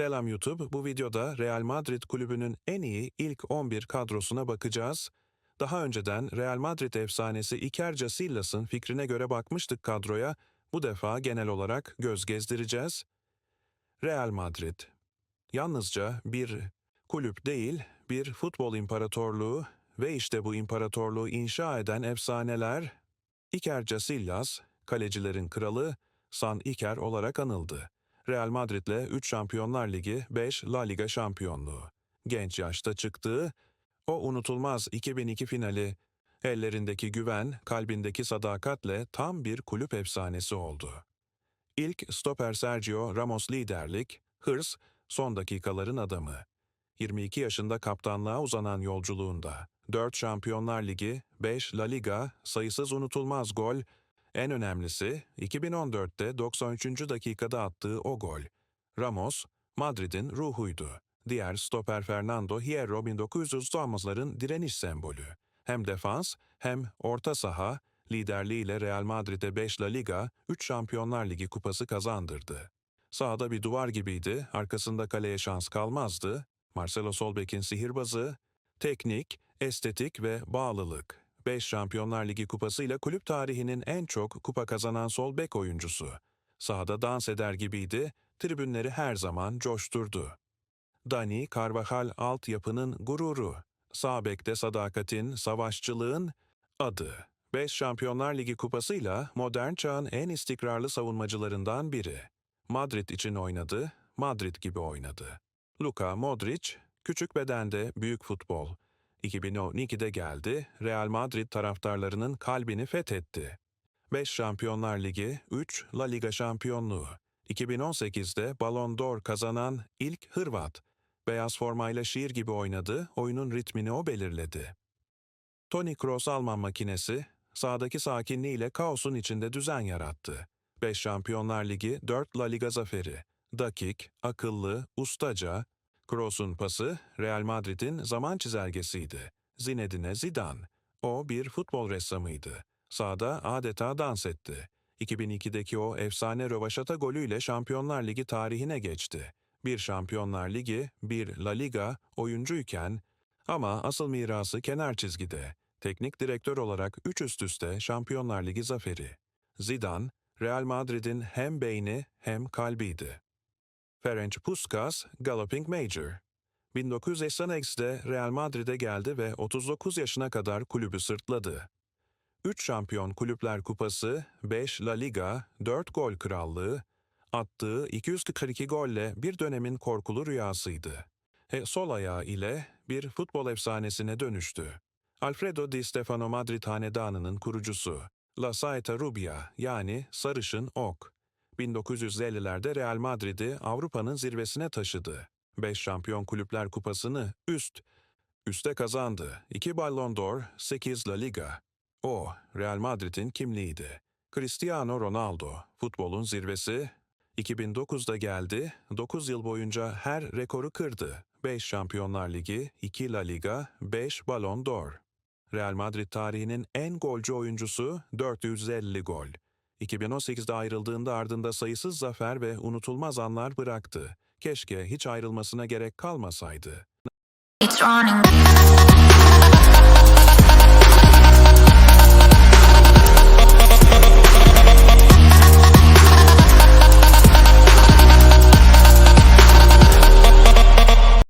Selam YouTube. Bu videoda Real Madrid kulübünün en iyi ilk 11 kadrosuna bakacağız. Daha önceden Real Madrid efsanesi Iker Casillas'ın fikrine göre bakmıştık kadroya. Bu defa genel olarak göz gezdireceğiz. Real Madrid. Yalnızca bir kulüp değil, bir futbol imparatorluğu ve işte bu imparatorluğu inşa eden efsaneler Iker Casillas, kalecilerin kralı San Iker olarak anıldı. Real Madrid'le 3 Şampiyonlar Ligi, 5 La Liga şampiyonluğu. Genç yaşta çıktığı, o unutulmaz 2002 finali, ellerindeki güven, kalbindeki sadakatle tam bir kulüp efsanesi oldu. İlk stoper Sergio Ramos liderlik, hırs, son dakikaların adamı. 22 yaşında kaptanlığa uzanan yolculuğunda 4 Şampiyonlar Ligi, 5 La Liga, sayısız unutulmaz gol, en önemlisi 2014'te 93. dakikada attığı o gol. Ramos, Madrid'in ruhuydu. Diğer stoper Fernando Hierro 1990'ların direniş sembolü. Hem defans hem orta saha liderliğiyle Real Madrid'e 5 La Liga, 3 Şampiyonlar Ligi kupası kazandırdı. Sağda bir duvar gibiydi, arkasında kaleye şans kalmazdı. Marcelo Solbek'in sihirbazı, teknik, estetik ve bağlılık. 5 Şampiyonlar Ligi kupasıyla kulüp tarihinin en çok kupa kazanan sol bek oyuncusu. Sahada dans eder gibiydi, tribünleri her zaman coşturdu. Dani Carvajal altyapının gururu. Sağ bekte sadakatin, savaşçılığın adı. 5 Şampiyonlar Ligi kupasıyla modern çağın en istikrarlı savunmacılarından biri. Madrid için oynadı, Madrid gibi oynadı. Luka Modric, küçük bedende büyük futbol. 2012'de geldi, Real Madrid taraftarlarının kalbini fethetti. 5 Şampiyonlar Ligi, 3 La Liga şampiyonluğu. 2018'de Ballon d'Or kazanan ilk Hırvat. Beyaz formayla şiir gibi oynadı, oyunun ritmini o belirledi. Toni Kroos Alman makinesi, sahadaki sakinliğiyle kaosun içinde düzen yarattı. 5 Şampiyonlar Ligi, 4 La Liga zaferi. Dakik, akıllı, ustaca, Kroos'un pası Real Madrid'in zaman çizelgesiydi. Zinedine Zidane. O bir futbol ressamıydı. Sahada adeta dans etti. 2002'deki o efsane rövaşata golüyle Şampiyonlar Ligi tarihine geçti. Bir Şampiyonlar Ligi, bir La Liga oyuncuyken ama asıl mirası kenar çizgide. Teknik direktör olarak üç üst üste Şampiyonlar Ligi zaferi. Zidane, Real Madrid'in hem beyni hem kalbiydi. Ferenc Puskas, Galloping Major. 1980'de Real Madrid'e geldi ve 39 yaşına kadar kulübü sırtladı. 3 şampiyon kulüpler kupası, 5 La Liga, 4 gol krallığı, attığı 242 golle bir dönemin korkulu rüyasıydı. E, sol ayağı ile bir futbol efsanesine dönüştü. Alfredo Di Stefano Madrid hanedanının kurucusu. La Saeta Rubia yani Sarışın Ok. 1950'lerde Real Madrid'i Avrupa'nın zirvesine taşıdı. 5 Şampiyon Kulüpler Kupası'nı üst, üste kazandı. 2 Ballon d'Or, 8 La Liga. O, Real Madrid'in kimliğiydi. Cristiano Ronaldo, futbolun zirvesi. 2009'da geldi, 9 yıl boyunca her rekoru kırdı. 5 Şampiyonlar Ligi, 2 La Liga, 5 Ballon d'Or. Real Madrid tarihinin en golcü oyuncusu 450 gol. 2018'de ayrıldığında ardında sayısız zafer ve unutulmaz anlar bıraktı. Keşke hiç ayrılmasına gerek kalmasaydı. It's running.